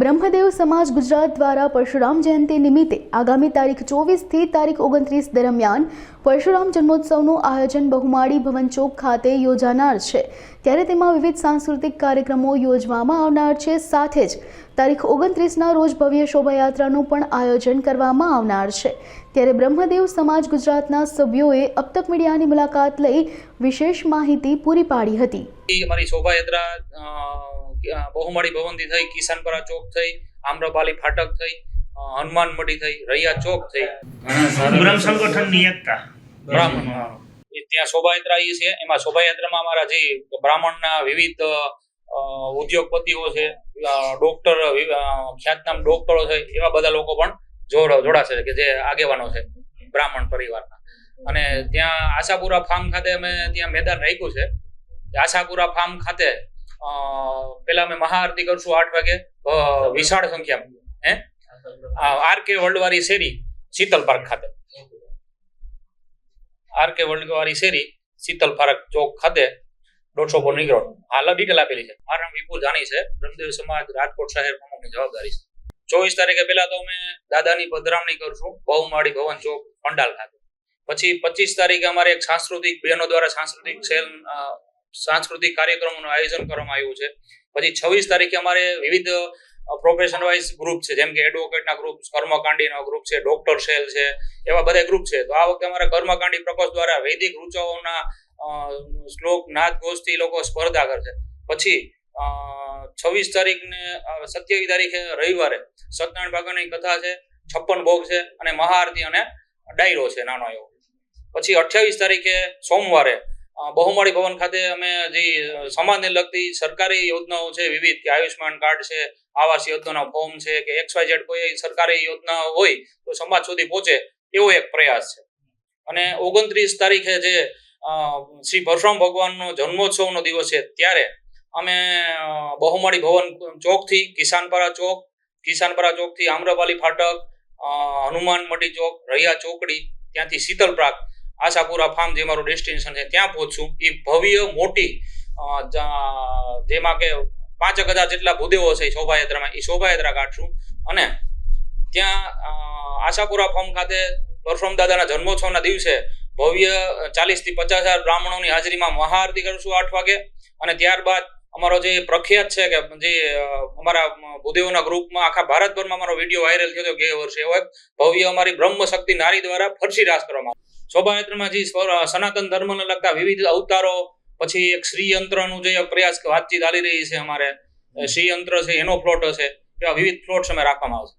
બ્રહ્મદેવ સમાજ ગુજરાત દ્વારા પરશુરામ જયંતિ નિમિત્તે આગામી તારીખ ચોવીસથી તારીખ ઓગણત્રીસ દરમિયાન પરશુરામ જન્મોત્સવનું આયોજન બહુમાળી ભવન ચોક ખાતે યોજાનાર છે. ત્યારે તેમાં વિવિધ સાંસ્કૃતિક કાર્યક્રમો યોજવામાં આવનાર છે. સાથે જ તારીખ ઓગણત્રીસના રોજ ભવ્ય શોભાયાત્રાનું પણ આયોજન કરવામાં આવનાર છે. ત્યારે બ્રહ્મદેવ સમાજ ગુજરાતના સભ્યોએ અબતક મીડિયાની મુલાકાત લઈ વિશેષ માહિતી પૂરી પાડી હતી. અમારી શોભાયાત્રા બહુમાળી ભવનથી થઈ કિસાનપરા ચોક થઈ આમ્રપાલી ફાટક થઈ હનુમાન મઢી થઈ રૈયા ચોક થઈ. બ્રહ્મ સંગઠનની એકતા. બ્રાહ્મણ. ત્યાં શોભાયાત્રા એ છે. એમાં શોભાયાત્રામાં અમારા જે બ્રાહ્મણના વિવિધ ઉદ્યોગપતિઓ છે ડોક્ટર ખ્યાતનામ ડોક્ટરો છે એવા બધા લોકો પણ જોડ જોડાશે કે જે આગેવાનો છે બ્રાહ્મણ પરિવારના. અને ત્યાં આશાપુરા ફાર્મ ખાતે અમે ત્યાં મેદાન રાખ્યું છે. આશાપુરા ફાર્મ ખાતે પેલા અમે મહાઆરતી કરશું આઠ વાગે. વિશાળ સંખ્યામાં. હે? આર કે વર્લ્ડ વાળી શેરી શીતલ પાર્ક ખાતે. આર કે વર્લ્ડ વાળી શેરી શીતલ પાર્ક ચોક ખાતે દોઢસો પર નીકળો. હાલ ડિટેલ આપેલી છે. મારું નામ વિપુલ જાની છે. બ્રહ્મદેવ સમાજ રાજકોટ શહેર પ્રમુખની જવાબદારી છે. ચોવીસ તારીખે પહેલા તો અમે દાદાની પધરામણી કરશું બહુમાળી ભવન ચોક પંડાલ ખાતે. પછી પચીસ તારીખે અમારે એક સાંસ્કૃતિક બહેનો દ્વારા સાંસ્કૃતિક સેલ સાંસ્કૃતિક કાર્યક્રમોનું આયોજન કરવામાં આવ્યું છે. પછી છવ્વીસ તારીખે અમારે વિવિધ પ્રોફેશન વાઇઝ ગ્રુપ છે. જેમ કે એડવોકેટના ગ્રુપ કર્મકાંડીનો ગ્રુપ છે ડોક્ટર સેલ છે, એવા બધા ગ્રુપ છે. તો આ વખતે અમારા કર્મકાંડી પ્રકોષ્ઠ દ્વારા વૈદિક રૂચાઓના શ્લોક, નાદ, ગોષ્ઠી લોકો સ્પર્ધા કરશે પછી છવ્વીસ તારીખને સત્યાવીસ તારીખે રવિવારે સત્યનારાયણ ભગવાનની કથા છે, છપ્પન ભોગ છે અને મહાઆરતી અને ડાયરો છે, નાનો એવો. પછી અઠ્યાવીસ તારીખે સોમવારે બહુમાળી ભવન ખાતે અમે જે સમાજને લગતી સરકારી યોજનાઓ છે, વિવિધ કે આયુષ્માન કાર્ડ છે, આવાસ યોજનાના ફોર્મ છે કે એક્સ વાય ઝેડ કોઈ સરકારી યોજના હોય તો સમાજ સુધી પહોંચે એવો એક પ્રયાસ છે. અને ઓગણત્રીસ તારીખે જે શ્રી પરશુરામ ભગવાનનો જન્મોત્સવનો દિવસ છે ત્યારે અમે બહુમાળી ભવન ચોકથી કિસાનપરા ચોક, કિસાનપરા ચોકથી આમ્રપાલી ફાટક હનુમાન મટી ચોક, રૈયા ચોકડી, ત્યાંથી શીતલ પ્રાગ આશાપુરા ફાર્મ જે મારું ડેસ્ટિનેશન છે, ત્યાં પહોંચશું એ ભવ્ય મોટી જેમાં કે પાંચ હજાર જેટલા ભૂદેવો છે શોભાયાત્રામાં. એ શોભાયાત્રા કાઢશું અને ત્યાં આશાપુરા ફાર્મ ખાતે પરશુરામ દાદાના જન્મોત્સવના દિવસે ભવ્ય ચાલીસથી પચાસ હજાર બ્રાહ્મણોની હાજરીમાં મહાઆરતી કરશું આઠ વાગે. અને ત્યારબાદ અમારો જે પ્રખ્યાત છે કે જે અમારા ભૂદેવોના ગ્રુપમાં આખા ભારતભરમાં અમારો વીડિયો વાયરલ થયો હતો, ગયા વર્ષે એવો ભવ્ય અમારી બ્રહ્મ શક્તિ નારી દ્વારા ફરસી રાસ કરવામાં. શોભાયાત્રામાં જે સનાતન ધર્મને લગતા વિવિધ અવતારો પછી એક શ્રીયંત્રનું જે પ્રયાસ વાતચીત ચાલી રહી છે અમારે શ્રીયંત્ર છે એનો ફ્લોટ હશે એવા વિવિધ ફ્લોટ્સ અમે રાખવામાં આવશે.